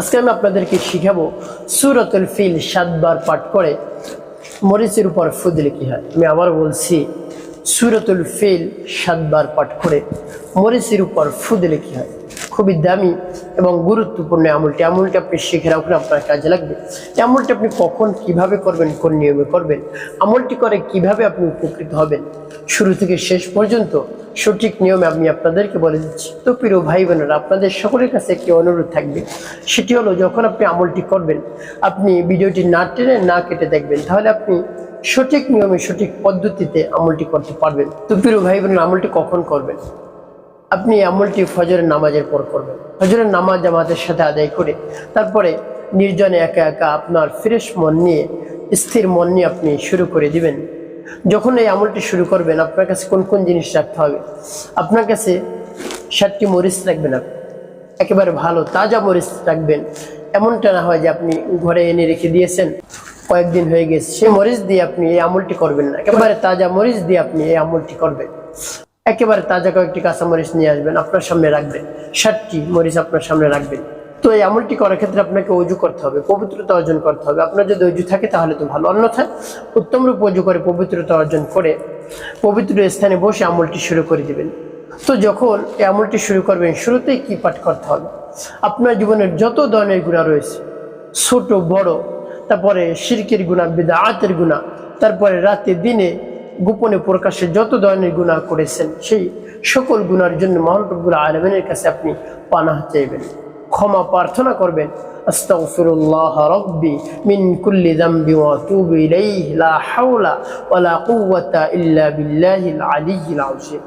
আজকে আমি আপনাদেরকে শিখাবো সুরতুল ফিল সাতবার পাঠ করে মরিচের উপর ফু দিলে কি হয়। আমি আবার বলছি, সুরতুল ফিল সাতবার পাঠ করে মরিচের উপর ফু দিলে কি হয়। খুবই দামি এবং গুরুত্বপূর্ণ আমলটি। আমলটি আপনি শিখে রাখুন, আপনার কাজে লাগবে। আমলটি আপনি কখন কীভাবে করবেন, কোন নিয়মে করবেন, আমলটি করে কীভাবে আপনি উপকৃত হবেন, শুরু থেকে শেষ পর্যন্ত সঠিক নিয়মে আমি আপনাদেরকে বলে দিচ্ছি। তো প্রিয় ভাই বোনেরা, আপনাদের সকলের কাছে একটি অনুরোধ থাকবে। সেটি হলো, যখন আপনি আমলটি করবেন, আপনি ভিডিওটি না টেনে না কেটে দেখবেন, তাহলে আপনি সঠিক নিয়মে, সঠিক পদ্ধতিতে আমলটি করতে পারবেন। তো প্রিয় ভাই বোনেরা, আমলটি কখন করবেন? আপনি আমলটি ফজরের নামাজের পর করবেন। ফজরের নামাজ জামাতের সাথে আদায় করে তারপরে নির্জনে একা একা আপনার ফ্রেশ মন নিয়ে, স্থির মন নিয়ে আপনি শুরু করে দিবেন। যখন এই আমলটি শুরু করবেন, আপনার কাছে কোন কোন জিনিস রাখতে হবে? আপনার কাছে ষাটটি মরিচ রাখবেন আপনি। একেবারে ভালো, তাজা মরিচ রাখবেন। এমনটা না হয় যে আপনি ঘরে এনে রেখে দিয়েছেন, কয়েকদিন হয়ে গেছে। সেই মরিচ দিয়ে আপনি এই আমলটি করবেন না। একেবারে তাজা মরিচ দিয়ে আপনি এই আমলটি করবেন। একেবারে তাজা কয়েকটি কাঁচা মরিচ নিয়ে আসবেন, আপনার সামনে রাখবেন। ষাটটি মরিচ আপনার সামনে রাখবেন। তো এই আমলটি করার ক্ষেত্রে আপনাকে অজু করতে হবে, পবিত্রতা অর্জন করতে হবে। আপনার যদি অজু থাকে তাহলে তো ভালো। অন্যথায় উত্তম রূপ অজু করে পবিত্রতা অর্জন করে পবিত্র স্থানে বসে আমলটি শুরু করে দিবেন। তো যখন এই আমলটি শুরু করবেন, শুরুতেই কি পাঠ করতে হবে? আপনার জীবনের যত ধরনের গুণা রয়েছে, ছোট, বড়, তারপরে শিরকের গুণা বিদাতের গুণা তারপরে রাতে, দিনে গোপনে প্রকাশে যত ধরনের গুণা করেছেন, সেই সকল গুণার জন্য মহানবুল আলমিনের কাছে আপনি পানাহ চাইবেন, ক্ষমা প্রার্থনা করবেন। আস্তাগফিরুল্লাহ রব্বি মিন কুল্লি যামবি ওয়া আতুবু ইলাইহি, লা হাওলা ওয়ালা কুওয়াতা ইল্লা বিল্লাহিল আলিয়্যিল আযীম।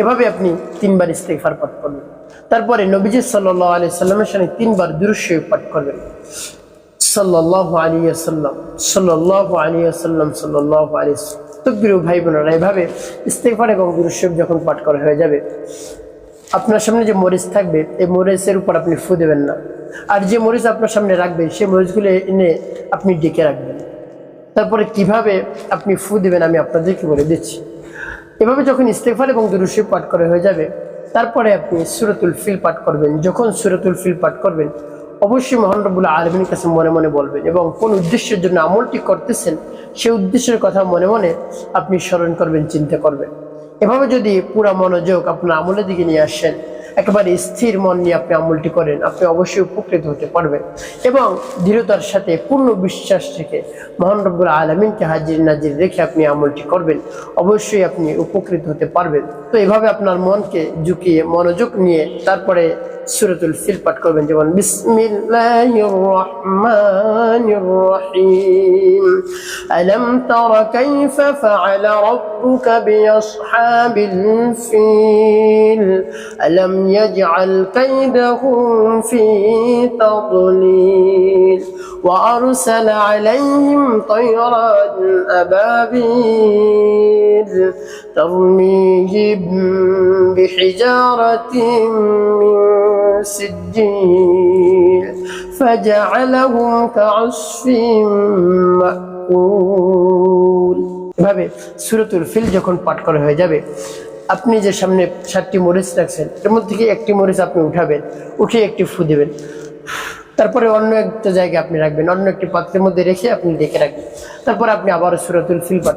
এভাবে আপনি তিনবার ইস্তেগফার পাঠ করবেন। তারপরে নবীজি সাল্লাল্লাহু আলাইহি সাল্লামের সাথে তিনবার দুরূদ পাঠ করবেন। সাল্লাল্লাহু আলাইহি ওয়াসাল্লাম, সাল্লাল্লাহু আলাইহি ওয়াসাল্লাম, সাল্লাল্লাহু আলাইহি তো ভাই বোনেরা এভাবে ইস্তেগফার এবং দুরূদ যখন পাঠ করা হয়ে যাবে, আপনার সামনে যে মরিচ থাকবে, এই মরিচের উপর আপনি ফু দেবেন না। আর যে মরিচ আপনার সামনে রাখবেন, সেই মরিচগুলো এনে আপনি ডেকে রাখবেন। তারপরে কীভাবে আপনি ফু দেবেন আমি আপনাদেরকে বলে দিচ্ছি। এভাবে যখন ইস্তেফার এবং দুরুশি পাঠ করা হয়ে যাবে, তারপরে আপনি সুরতুল ফিল পাঠ করবেন। যখন সুরতুল ফিল পাঠ করবেন অবশ্যই মহানরবুল্লাহ আলমিনের কাছে মনে মনে বলবেন এবং কোন উদ্দেশ্যের জন্য আমলটি করতেছেন, সে উদ্দেশ্যের কথা মনে মনে আপনি স্মরণ করবেন, চিন্তা করবেন। এভাবে যদি পুরা মনোযোগ আপনার আমলের দিকে নিয়ে আসেন একেবারে স্থির মন নিয়ে আপনি আমলটি করেন, আপনি অবশ্যই উপকৃত হতে পারবেন। এবং দৃঢ়তার সাথে, পূর্ণ বিশ্বাস থেকে মহান রব্বুল আলমিনকে হাজির নাজির রেখে আপনি আমলটি করবেন, অবশ্যই আপনি উপকৃত হতে পারবেন। তো এভাবে আপনার মনকে ঝুঁকিয়ে, মনোযোগ নিয়ে তারপরে সুরতুল ফিল পাঠ করবেন, যেমন বিসমিল্লাহির রহমানির ইয়াজআল কাইদাহুম ফি তাদলিল وأرسل عليهم طيرا أبابيل ترميهم بحجارة من سجيل فجعلهم كعصف مأكول এভাবে সুরতুল ফিল যখন পাঠ করা হয়ে যাবে আপনি যে সামনে সাতটি মরিচ রাখছেন, এর মধ্যে একটি মরিচ আপনি উঠাবেন, উঠে একটি ফু দেবেন। তারপরে অন্য একটা জায়গায় আপনি রাখবেন, অন্য একটি পাত্রের মধ্যে রেখে আপনি দেখে রাখবেন। তারপর আপনি আবার সুরাতুল ফিল পাঠ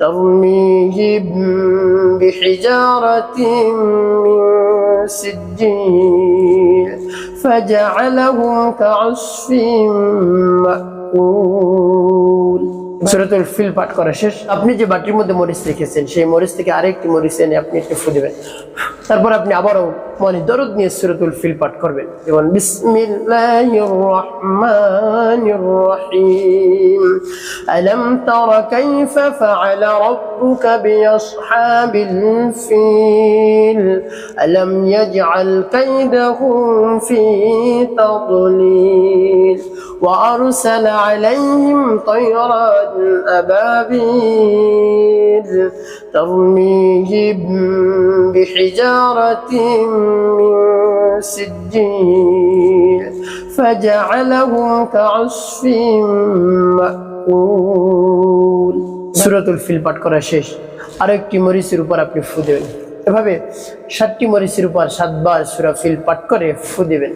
ترميهم بحجارة من سجيل فجعلهم كعصف مأكول সুরতুল ফিল পাঠ করা শেষ আপনি যে বাটির মধ্যে মরিচ রেখেছেন সেই মরিচ থেকে আরেকটি মরিচ এনে আপনি একটু ফু দেবেন তারপর আপনি আবারও মনে দরদ নিয়ে সুরতুল ফিল পাঠ করবেন যেমন বিসমিল্লাহির রহমানির রহিম আলম তারা কাইফা ফাআলা রাব্বুকা বিআসহাবিল ফিল আলম ইয়াজআল কাইদাহুম ফি তাদলিল وأرسل عليهم طيرا أبابيل ترميهم بحجارة من سجيل فجعلهم كعصف مأكول সুরাতুল ফিল পাঠ করা শেষ আরেকটি মরিচের উপর আপনি ফু দেবেন এভাবে সাতটি মরিচের উপর সাতবার সুরা ফিল পাঠ করে ফু দেবেন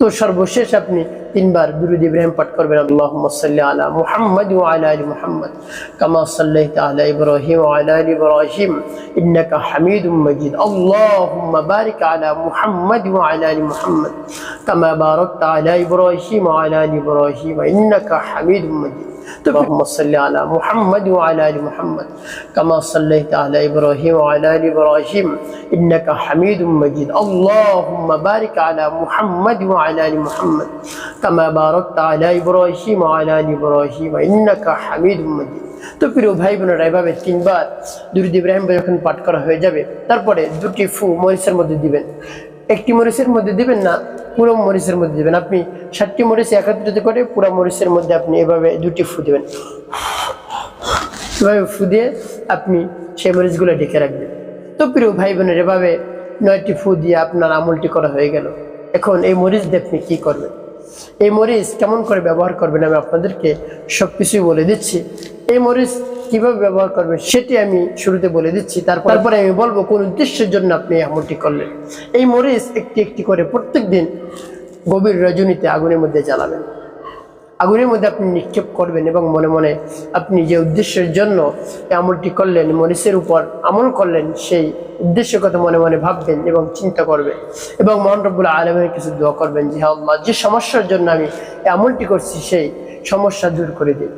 তো সর্বশেষ আপনি তিনবার দুরুদ ইব্রাহিম পাঠ করবেন আল্লাহুম্মা সাল্লি আলা মুহাম্মাদ ওয়া আলা আলি মুহাম্মাদ কামা সাল্লাইতা আলা ইব্রাহিম ওয়া আলা আলি ইব্রাহিম ইন্নাকা হামিদুম মাজিদ আল্লাহুম্মা বারিক আলা মুহাম্মাদ ওয়া আলা আলি মুহাম্মাদ কামা বারাকতা আলা ইব্রাহিম ওয়া আলা আলি ইব্রাহিম ইন্নাকা হামিদুম মাজিদ اللهم صل على محمد وعلى ال محمد كما صليت على ابراهيم وعلى ال ابراهيم انك حميد مجيد اللهم بارك على محمد وعلى ال محمد কামা বারকতা আলা ইব্রাহিম আলা আলি তো প্রিয় ভাই বোনেরা এভাবে তিনবার দুরুদ ইব্রাহিম যখন পাঠ করা হয়ে যাবে, তারপরে দুটি ফু মরিচের মধ্যে দিবেন। একটি মরিচের মধ্যে দিবেন না, পুরো মরিচের মধ্যে দিবেন। আপনি সাতটি মরিচ একত্রিত করে পুরো মরিচের মধ্যে আপনি এভাবে দুটি ফু দিবেন। এভাবে ফু দিয়ে আপনি সেই মরিচগুলো ঢেকে রাখবেন। তো প্রিয় ভাই বোনের এভাবে নয়টি ফু দিয়ে আপনার আমলটি করা হয়ে গেল। এখন এই মরিচ দিয়ে আপনি কী করবেন? এই মরিচ কেমন করে ব্যবহার করবেন আমি আপনাদেরকে সব কিছুই বলে দিচ্ছি। এই মরিচ কীভাবে ব্যবহার করবেন সেটি আমি শুরুতে বলে দিচ্ছি, তারপর তারপরে আমি বলব কোন উদ্দেশ্যের জন্য আপনি এমনটি করলেন। এই মরিচ একটি একটি করে প্রত্যেক দিন গভীর রজনীতে আগুনের মধ্যে জ্বালাবেন। আগুনের মধ্যে আপনি নিক্ষেপ করবেন এবং মনে মনে আপনি যে উদ্দেশ্যের জন্য আমলটি করলেন, মরিচের উপর আমল করলেন, সেই উদ্দেশ্যের কথা মনে মনে ভাববেন এবং চিন্তা করবেন এবং মহান রব্বুল আলমের কিছু দোয়া করবেন যে হ্যাঁ যে সমস্যার জন্য আমি এই আমলটি করছি, সেই সমস্যা দূর করে দিন।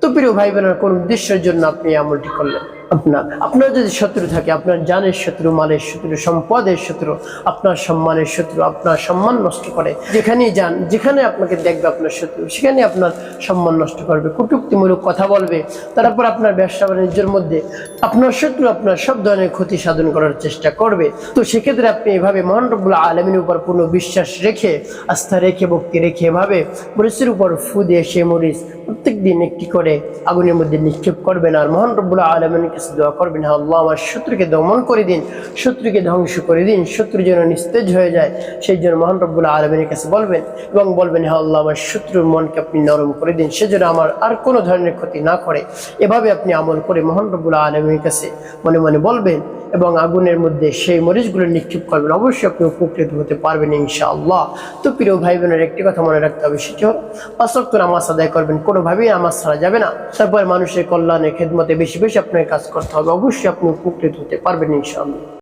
তো প্রিয় ভাই বোনের কোন উদ্দেশ্যের জন্য আপনি আমলটি করলেন? আপনার আপনার যদি শত্রু থাকে, আপনার জানের শত্রু, মালের শত্রু, সম্পদের শত্রু, আপনার সম্মানের শত্রু, আপনার সম্মান নষ্ট করে, যেখানেই যান, যেখানে আপনাকে দেখবে আপনার শত্রু, সেখানে আপনার সম্মান নষ্ট করবে, কটুক্তিমূলক কথা বলবে, তারপর আপনার ব্যবসা বাণিজ্যের মধ্যে আপনার শত্রু আপনার সব ধরনের ক্ষতি সাধন করার চেষ্টা করবে। তো সেক্ষেত্রে আপনি এভাবে মহান রব্বুল আলমিনের উপর পূর্ণ বিশ্বাস রেখে, আস্থা রেখে, ভক্তি রেখে এভাবে মরিচের উপর ফু দিয়ে সে মরিচ প্রত্যেক দিন একটি করে আগুনের মধ্যে নিক্ষেপ করবেন, আর মহান রব্বুল্লাহ আলমের কাছে দোয়া করবেন হ্যাঁ আল্লাহ, আমার শত্রুকে দমন করে দিন, শত্রুকে ধ্বংস করে দিন, শত্রু যেন নিস্তেজ হয়ে যায়, সেই জন্য মহান রব্বুল্লাহ আলমের কাছে বলবেন এবং বলবেন হ্যাঁ আল্লাহ, আমার শত্রুর মনকে আপনি নরম করে দিন, সে যেন আমার আর কোনো ধরনের ক্ষতি না করে। এভাবে আপনি আমল করে মহান রব্বুল্লাহ আলমের কাছে মনে মনে বলবেন এবং আগুনের মধ্যে সেই মরিচগুলো নিক্ষেপ করবেন। অবশ্যই আপনি উপকৃত হতে পারবেন ইনশাআল্লাহ। তো প্রিয় ভাই বোনের একটি কথা মনে রাখতে হবে, সেটি হল পাঁচক্ত নামাজ আদায় করবেন, কোনোভাবেই নামাজ ছাড়া যাবে না। তারপর মানুষের কল্যাণে খেদমতে বেশি বেশি আপনার কাজ করতে হবে অবশ্যই আপনি উপকৃত হতে পারবেন ইনশাআল্লাহ।